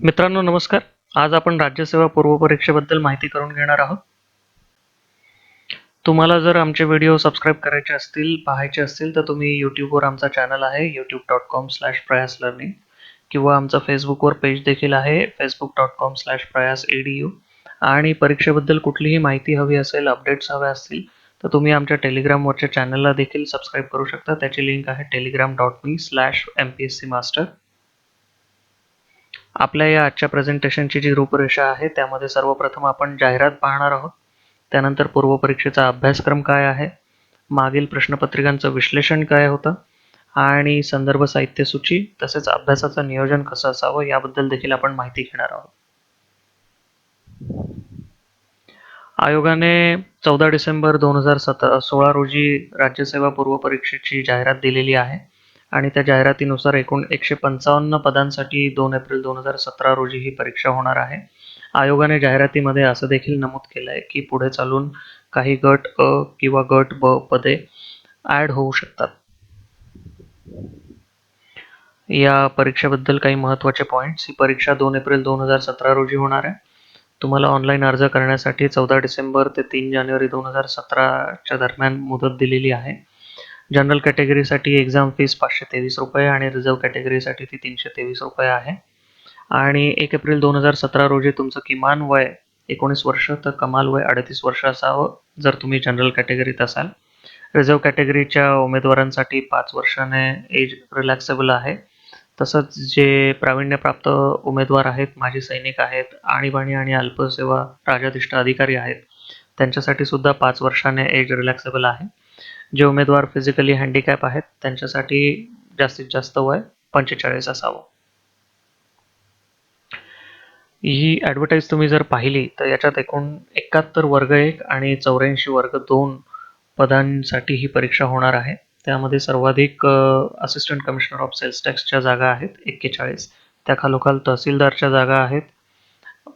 मित्रांनो नमस्कार. आज आपण राज्यसेवा पूर्वपरीक्षेबद्दल माहिती करून घेणार आहोत. तुम्हाला जर आमचे व्हिडिओ सबस्क्राईब करायचे असतील पाहायचे असतील तर तुम्ही यूट्यूबवर आमचा चॅनल आहे YouTube dot com slash Prayas learning किंवा आमचं फेसबुकवर पेज देखील आहे फेसबुक डॉट कॉम स्लॅश प्रयास ए डी यू आणि परीक्षेबद्दल कुठलीही माहिती हवी असेल अपडेट्स हव्या असतील तर तुम्ही आमच्या टेलिग्रामवरच्या चॅनलला देखील सबस्क्राईब करू शकता. त्याची लिंक आहे Telegram dot me slash M P S C master आपल्या या आजच्या प्रेझेंटेशनची जी रूपरेषा आहे त्यामध्ये सर्वप्रथम आपण जाहिरात पाहणार आहोत. त्यानंतर पूर्वपरीक्षेचा अभ्यासक्रम काय आहे? मागील प्रश्नपत्रिकांचं विश्लेषण काय होतं? आणि संदर्भ साहित्य सूची तसेच अभ्यासाचं नियोजन कसं असावं याबद्दल देखील आपण माहिती घेणार आहोत. आयोगाने चौदा डिसेंबर दोन हजार सतरा सोळा रोजी राज्यसेवा पूर्व परीक्षेची जाहिरात दिलेली आहे. आणि त्या जाहिरातीनुसार एकूण एकशे पंचावन्न पदांसाठी दोन एप्रिल दोन हजार सतरा रोजी ही परीक्षा होणार आहे. आयोगाने जाहिरातीमध्ये असं देखील नमूद केलं आहे की पुढे चालून काही गट अ किंवा गट ब पदे ॲड होऊ शकतात. या परीक्षेबद्दल काही महत्त्वाचे पॉईंट्स ही परीक्षा दोन एप्रिल दोन हजार सतरा रोजी होणार आहे. तुम्हाला ऑनलाईन अर्ज करण्यासाठी चौदा डिसेंबर ते तीन जानेवारी दोन हजार सतराच्या दरम्यान मुदत दिलेली आहे. जनरल कॅटेगरीसाठी एक्झाम फीस पाचशे तेवीस रुपये आणि रिझर्व कॅटेगरीसाठी ती तीनशे तेवीस रुपये आहे. आणि एक एप्रिल दोन हजार सतरा रोजी तुमचं किमान वय एकोणीस वर्ष तर कमाल वय अडतीस वर्ष असावं जर तुम्ही जनरल कॅटेगरीत असाल. रिझर्व कॅटेगरीच्या उमेदवारांसाठी पाच वर्षाने एज रिलॅक्सेबल आहे. तसंच जे प्रावीण्यप्राप्त उमेदवार आहेत माजी सैनिक आहेत आणीबाणी आणि अल्पसेवा राजाधिष्ठ अधिकारी आहेत त्यांच्यासाठी सुद्धा पाच वर्षाने एज रिलॅक्सेबल आहे. जे उमेदवार फिजिकली हँडिकॅप आहेत त्यांच्यासाठी जास्तीत जास्त वय पंचेचाळीस असावं. ही ॲडव्हर्टाईज तुम्ही जर पाहिली तर याच्यात एकूण एकाहत्तर वर्ग एक आणि चौऱ्याऐंशी वर्ग दोन पदांसाठी ही परीक्षा होणार आहे. त्यामध्ये सर्वाधिक असिस्टंट कमिशनर ऑफ सेल्स टॅक्सच्या जागा आहेत एक्केचाळीस. त्या खालोखाल तहसीलदारच्या जागा आहेत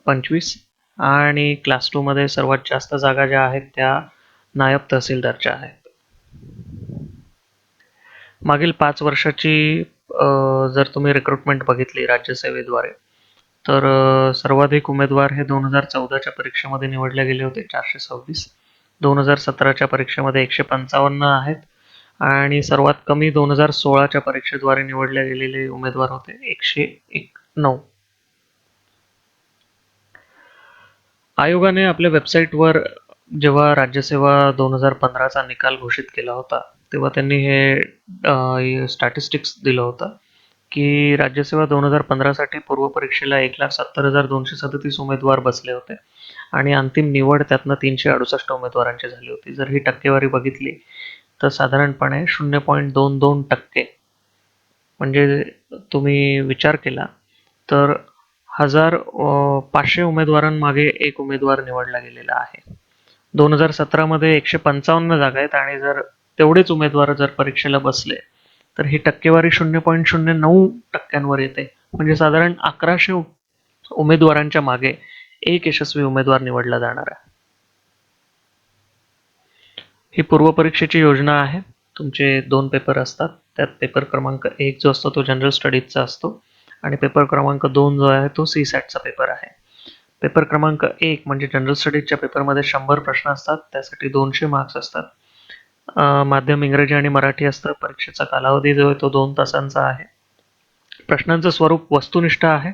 पंचवीस आणि क्लास टूमध्ये सर्वात जास्त जागा ज्या आहेत त्या नायब तहसीलदारच्या आहेत. मागील पाच वर्षाची जर तुम्ही रिक्रुटमेंट बघितली राज्यसेवेद्वारे तर सर्वाधिक उमेदवार हे दोन हजार चौदाच्या परीक्षेमध्ये निवडले गेले होते चारशे सव्वीस. दोन हजार सतराच्या परीक्षेमध्ये एकशे पंचावन्न आहेत आणि सर्वात कमी दोन हजार सोळाच्या परीक्षेद्वारे निवडले गेलेले उमेदवार होते एकशे एक नऊ. आयोगाने आपल्या वेबसाईटवर जेव्हा राज्यसेवा दोन हजार पंधराचा निकाल घोषित केला होता तेव्हा त्यांनी हे स्टॅटिस्टिक्स दिलं होतं की राज्यसेवा दोन हजार पंधरासाठी पूर्वपरीक्षेला एक लाख सत्तर हजार दोनशे सदतीस उमेदवार बसले होते आणि अंतिम निवड त्यातनं तीनशे अडुसष्ट उमेदवारांची झाली होती. जर ही टक्केवारी बघितली तर साधारणपणे शून्य पॉईंट दोन दोन टक्के. म्हणजे तुम्ही विचार केला तर हजार पाचशे उमेदवारांमागे एक उमेदवार निवडला गेलेला आहे. दोन हजार सतरामध्ये एकशे पंचावन्न जागा आहेत आणि जर तेवढेच उमेदवार जर परीक्षेला बसले तर ही टक्केवारी शून्य पॉईंट शून्य नऊ टक्क्यांवर येते. म्हणजे साधारण अकराशे उमेदवारांच्या मागे एक यशस्वी उमेदवार निवडला जाणार आहे. ही पूर्वपरीक्षेची योजना आहे. तुमचे दोन पेपर असतात. त्यात पेपर क्रमांक एक जो असतो तो जनरल स्टडीजचा असतो. आणि पेपर क्रमांक दोन जो आहे तो सी सॅटचा पेपर आहे. पेपर क्रमांक एक म्हणजे जनरल स्टडीजच्या पेपरमध्ये शंभर प्रश्न असतात. त्यासाठी दोनशे मार्क्स असतात. माध्यम इंग्रजी आणि मराठी असतं. परीक्षेचा कालावधी जो आहे तो दोन तासांचा आहे. प्रश्नांचं स्वरूप वस्तुनिष्ठ आहे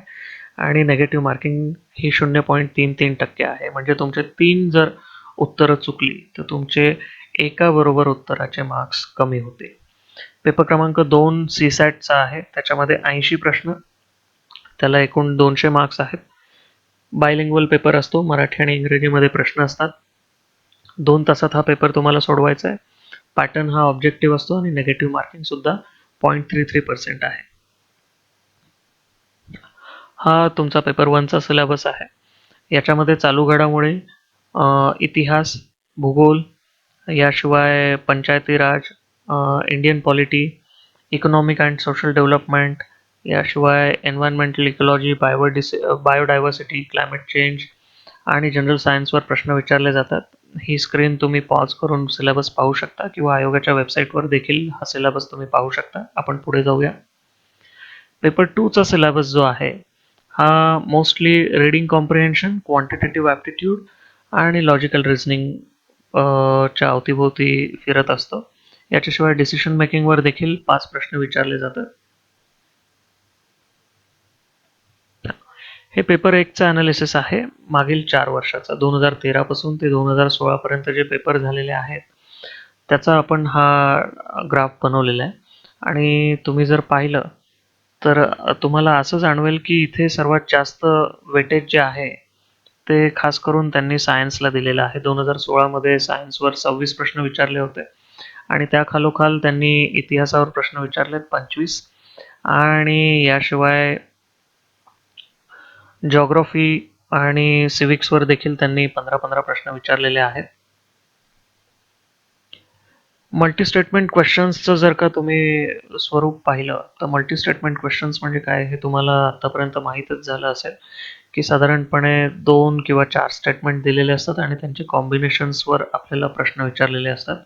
आणि नेगेटिव्ह मार्किंग ही शून्य पॉईंट तीन तीन टक्के आहे. म्हणजे तुमचे तीन जर उत्तरं चुकली तर तुमचे एका बरोबर उत्तराचे मार्क्स कमी होते. पेपर क्रमांक दोन सी सॅटचा आहे. त्याच्यामध्ये ऐंशी प्रश्न त्याला एकूण दोनशे मार्क्स आहेत. बायलिंग्वल पेपर असतो. मराठी आणि इंग्रजीमध्ये प्रश्न असतात. दोन तासात हा पेपर तुम्हाला सोडवायचा आहे. पॅटर्न हा ऑब्जेक्टिव्ह असतो आणि नेगेटिव्ह मार्किंग सुद्धा पॉईंट थ्री थ्री पर्सेंट आहे. हा तुमचा पेपर वनचा सिलेबस आहे. याच्यामध्ये चालू घडामोडी इतिहास भूगोल याशिवाय Panchayati Raj Indian polity economic and social development याशिवाय एन्व्हायरमेंटल इकॉलॉजी बायोडिस बायोडायव्हर्सिटी क्लायमेट चेंज आणि जनरल सायन्सवर प्रश्न विचारले जातात. ही स्क्रीन तुम्ही पॉज करून सिलेबस पाहू शकता किंवा आयोगाच्या वेबसाईटवर देखील हा सिलेबस तुम्ही पाहू शकता. आपण पुढे जाऊया. पेपर टूचा सिलेबस जो आहे हा mostly reading comprehension quantitative aptitude आणि लॉजिकल रिझनिंग च्या अवतीभोवती फिरत असतो. याच्याशिवाय डिसिशन मेकिंगवर देखील पाच प्रश्न विचारले जातात. हे पेपर एकचं ॲनालिसिस आहे. मागील चार वर्षाचा दोन हजार तेरापासून ते दोन हजार सोळापर्यंत जे पेपर झालेले आहेत त्याचा आपण हा ग्राफ बनवलेला आहे. आणि तुम्ही जर पाहिलं तर तुम्हाला असं जाणवेल की इथे सर्वात जास्त वेटेज जे आहे ते खास करून त्यांनी सायन्सला दिलेलं आहे. दोन हजार सोळामध्ये सायन्सवर सव्वीस प्रश्न विचारले होते. आणि त्या खालोखाल त्यांनी इतिहासावर प्रश्न विचारलेत पंचवीस. आणि याशिवाय जॉग्रफी आणि सिविक्सवर देखील त्यांनी पंधरा पंधरा प्रश्न विचारलेले आहेत. मल्टी स्टेटमेंट क्वेश्चन्सचं जर का तुम्ही स्वरूप पाहिलं तर मल्टी स्टेटमेंट क्वेश्चन्स म्हणजे काय हे तुम्हाला आतापर्यंत माहीतच झालं असेल की साधारणपणे दोन किंवा चार स्टेटमेंट दिलेले असतात आणि त्यांचे कॉम्बिनेशन्सवर आपल्याला प्रश्न विचारलेले असतात.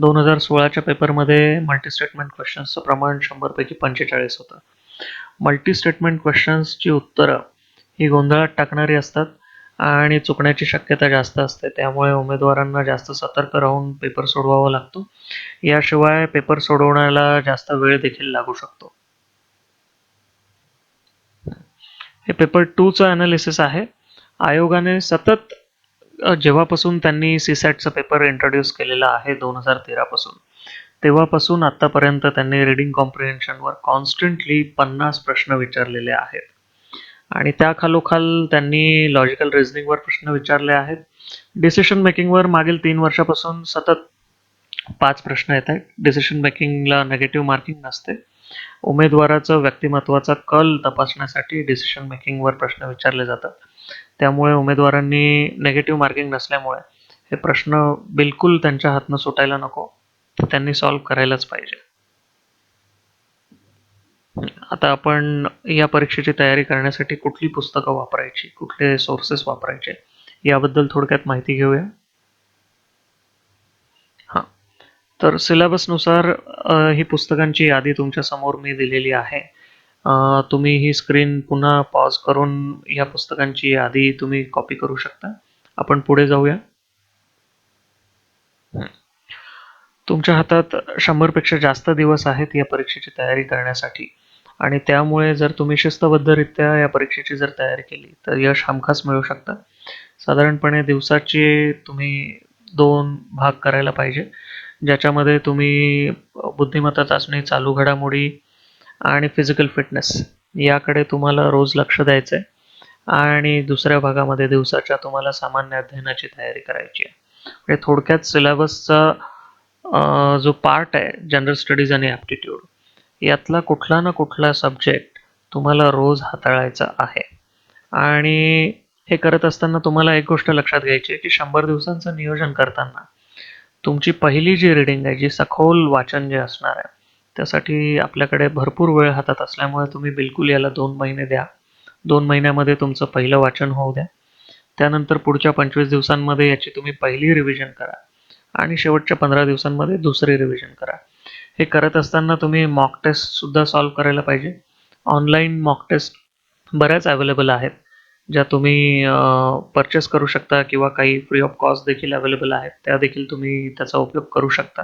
दोन हजार सोळाच्या पेपरमध्ये मल्टी स्टेटमेंट क्वेश्चन्सचं प्रमाण शंभरपैकी पंचेचाळीस होतं. मल्टी स्टेटमेंट क्वेश्चन्सची उत्तरं ही गोंधळात टाकणारी असतात आणि चुकण्याची शक्यता जास्त असते. त्यामुळे उमेदवारांना जास्त सतर्क राहून पेपर सोडवावा लागतो. याशिवाय पेपर सोडवण्याला जास्त वेळ देखील लागू शकतो. हे पेपर टूचं ॲनालिसिस आहे. आयोगाने सतत जेव्हापासून त्यांनी सी सॅटचा पेपर इंट्रोड्यूस केलेला आहे दोन हजार तेरापासून तेव्हापासून आत्तापर्यंत त्यांनी रिडिंग कॉम्प्रिहेन्शनवर कॉन्स्टंटली पन्नास प्रश्न विचारलेले आहेत. आणि त्या खालोखाल त्यांनी लॉजिकल रिझनिंगवर प्रश्न विचारले आहेत. डिसिशन मेकिंगवर मागील तीन वर्षापासून सतत पाच प्रश्न येत आहेत. डिसिशन मेकिंगला नेगेटिव्ह मार्किंग नसते. उमेदवाराचं व्यक्तिमत्वाचा कल तपासण्यासाठी डिसिशन मेकिंगवर प्रश्न विचारले जातात. त्यामुळे उमेदवारांनी नेगेटिव्ह मार्किंग नसल्यामुळे हे प्रश्न बिलकुल त्यांच्या हातनं सुटायला नको. त्यांनी सॉल्व्ह करायलाच पाहिजे. आता आपण या परीक्षेची तयारी करण्यासाठी कुठली पुस्तकं वापरायची कुठले सोर्सेस वापरायचे याबद्दल थोडक्यात माहिती घेऊया. हां. तर सिलेबसनुसार ही पुस्तकांची यादी तुमच्यासमोर मी दिलेली आहे. तुम्ही ही स्क्रीन पुन्हा पॉज करून या पुस्तकांची यादी तुम्ही कॉपी करू शकता. आपण पुढे जाऊया. तुमच्या हातात शंभरपेक्षा जास्त दिवस आहेत या परीक्षेची तयारी करण्यासाठी. आणि त्यामुळे जर तुम्ही शिस्तबद्धरित्या या परीक्षेची जर तयारी केली तर यश हमखास मिळू शकतं. साधारणपणे दिवसाचे तुम्ही दोन भाग करायला पाहिजे ज्याच्यामध्ये तुम्ही बुद्धिमत्ता चाचणी चालू घडामोडी आणि फिजिकल फिटनेस याकडे तुम्हाला रोज लक्ष द्यायचं आहे आणि दुसऱ्या भागामध्ये दिवसाच्या तुम्हाला सामान्य अध्ययनाची तयारी करायची आहे. म्हणजे थोडक्यात सिलेबसचा जो पार्ट आहे जनरल स्टडीज आणि ॲप्टिट्यूड यातला कुठला ना कुठला सब्जेक्ट तुम्हाला रोज हाताळायचा आहे. आणि हे करत असताना तुम्हाला एक गोष्ट लक्षात घ्यायची आहे की शंभर दिवसांचं नियोजन करताना तुमची पहिली जी रीडिंग आहे जी सखोल वाचन जे असणार आहे त्यासाठी आपल्याकडे भरपूर वेळ हातात असल्यामुळे तुम्ही बिलकुल याला दोन महिने द्या. दोन महिन्यामध्ये तुमचं पहिलं वाचन होऊ द्या. त्यानंतर पुढच्या पंचवीस दिवसांमध्ये याची तुम्ही पहिली रिव्हिजन करा. आणि शेवटच्या पंधरा दिवसांमध्ये दुसरी रिव्हिजन करा. हे करत असताना तुम्ही मॉक टेस्टसुद्धा सॉल्व करायला पाहिजे. ऑनलाईन मॉक टेस्ट बऱ्याच अवेलेबल आहेत ज्या तुम्ही परचेस करू शकता किंवा काही फ्री ऑफ कॉस्ट देखील अवेलेबल आहेत त्या देखील तुम्ही त्याचा उपयोग करू शकता.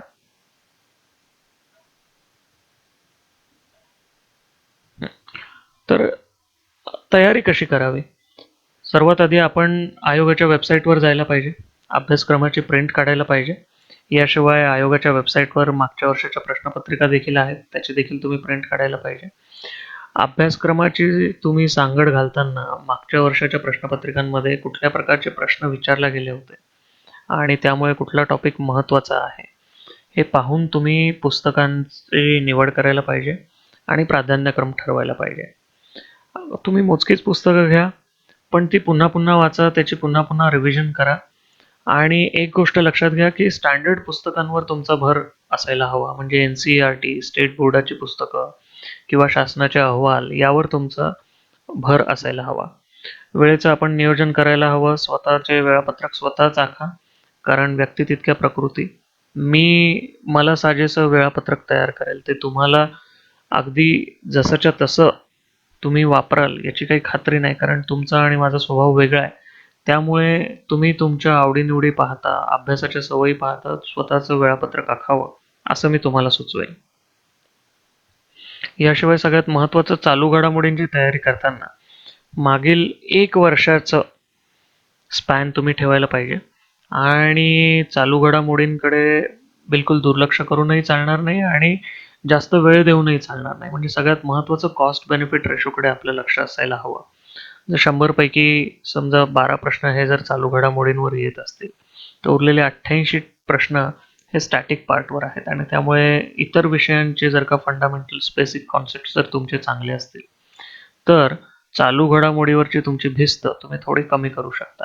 तर तयारी कशी करावी? सर्वात आधी आपण आयोगाच्या वेबसाईटवर जायला पाहिजे अभ्यासक्रमाची प्रिंट काढायला पाहिजे. याशिवाय आयोगाच्या वेबसाईटवर मागच्या वर्षाच्या प्रश्नपत्रिका देखील आहेत. त्याची देखील तुम्ही प्रिंट काढायला पाहिजे. अभ्यासक्रमाची तुम्ही सांगड घालताना मागच्या वर्षाच्या प्रश्नपत्रिकांमध्ये कुठल्या प्रकारचे प्रश्न विचारले गेले होते? आणि त्यामुळे कुठला टॉपिक महत्त्वाचा आहे? हे पाहून तुम्ही पुस्तकांची निवड करायला पाहिजे आणि प्राधान्यक्रम ठरवायला पाहिजे. तुम्ही मोजकीच पुस्तकं घ्या पण ती पुन्हा पुन्हा वाचा त्याची पुन्हा पुन्हा रिव्हिजन करा. आणि एक गोष्ट लक्षात घ्या की स्टँडर्ड पुस्तकांवर तुमचा भर असायला हवा. म्हणजे N C R T state बोर्डाची पुस्तकं किंवा शासनाचे अहवाल यावर तुमचा भर असायला हवा. वेळेचं आपण नियोजन करायला हवं. स्वतःचे वेळापत्रक स्वतःच आखा कारण व्यक्ती तितक्या प्रकृती. मी मला साजेसं वेळापत्रक तयार करेल. ते तुम्हाला अगदी जसंच्या तसं तुम्ही वापराल याची काही खात्री नाही. कारण तुमचा आणि माझा स्वभाव वेगळा आहे. त्यामुळे तुम्ही तुमच्या आवडीनिवडी पाहता अभ्यासाच्या सवयी पाहता स्वतःचं वेळापत्रक आखावं असं मी तुम्हाला सुचवेन. याशिवाय सगळ्यात महत्त्वाचं चालू घडामोडींची तयारी करताना मागील एक वर्षाचं स्पॅन तुम्ही ठेवायला पाहिजे. आणि चालू घडामोडींकडे बिलकुल दुर्लक्ष करूनही चालणार नाही आणि जास्त वेळ देऊनही चालणार नाही. म्हणजे सगळ्यात महत्त्वाचं कॉस्ट बेनिफिट रेशोकडे आपलं लक्ष असायला हवं. जर शंभरपैकी समजा बारा प्रश्न हे जर चालू घडामोडींवर येत असतील तर उरलेले अठ्ठ्याऐंशी प्रश्न हे स्टॅटिक पार्टवर आहेत. आणि त्यामुळे इतर विषयांचे जर का फंडामेंटल्स बेसिक कॉन्सेप्ट जर तुमचे चांगले असतील तर चालू घडामोडीवरची तुमची भिस्त तुम्ही थोडी कमी करू शकता.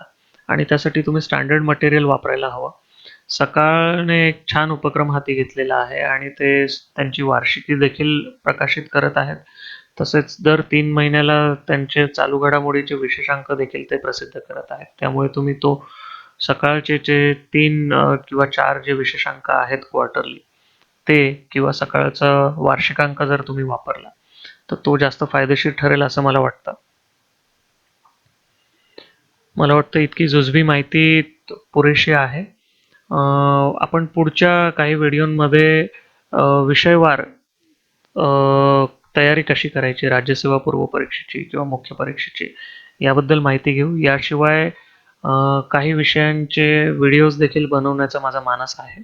आणि त्यासाठी तुम्ही स्टँडर्ड मटेरियल वापरायला हवं. सकाळने एक छान उपक्रम हाती घेतलेला आहे आणि ते त्यांची वार्षिकी देखील प्रकाशित करत आहेत. तसेच दर तीन महिन्याला त्यांचे चालू घडामोडीचे विशेषांक देखील ते प्रसिद्ध करत आहेत. त्यामुळे तुम्ही तो सकाळचे जे तीन किंवा चार जे विशेषांक आहेत क्वार्टरली ते किंवा सकाळचा वार्षिकांक जर तुम्ही वापरला तर तो जास्त फायदेशीर ठरेल असं मला वाटतं. मला वाटतं इतकी जुजबी माहिती पुरेशी आहे. आपण पुढच्या काही व्हिडिओमध्ये विषयवार तयारी कशी करायची? राज्यसेवा पूर्व परीक्षेची किंवा मुख्य परीक्षेची? याबद्दल माहिती घेऊ. याशिवाय काही विषयांचे व्हिडिओज देखील बनवण्याचा माझा मानस आहे.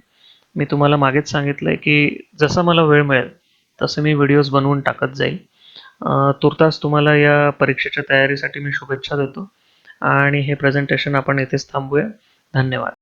मी तुम्हाला मागेच सांगितलं आहे की जसं मला वेळ मिळेल तसं मी व्हिडिओज बनवून टाकत जाईल. तुर्तास तुम्हाला या परीक्षेच्या तयारीसाठी मी शुभेच्छा देतो. आणि हे प्रेझेंटेशन आपण येथेच थांबूया. धन्यवाद.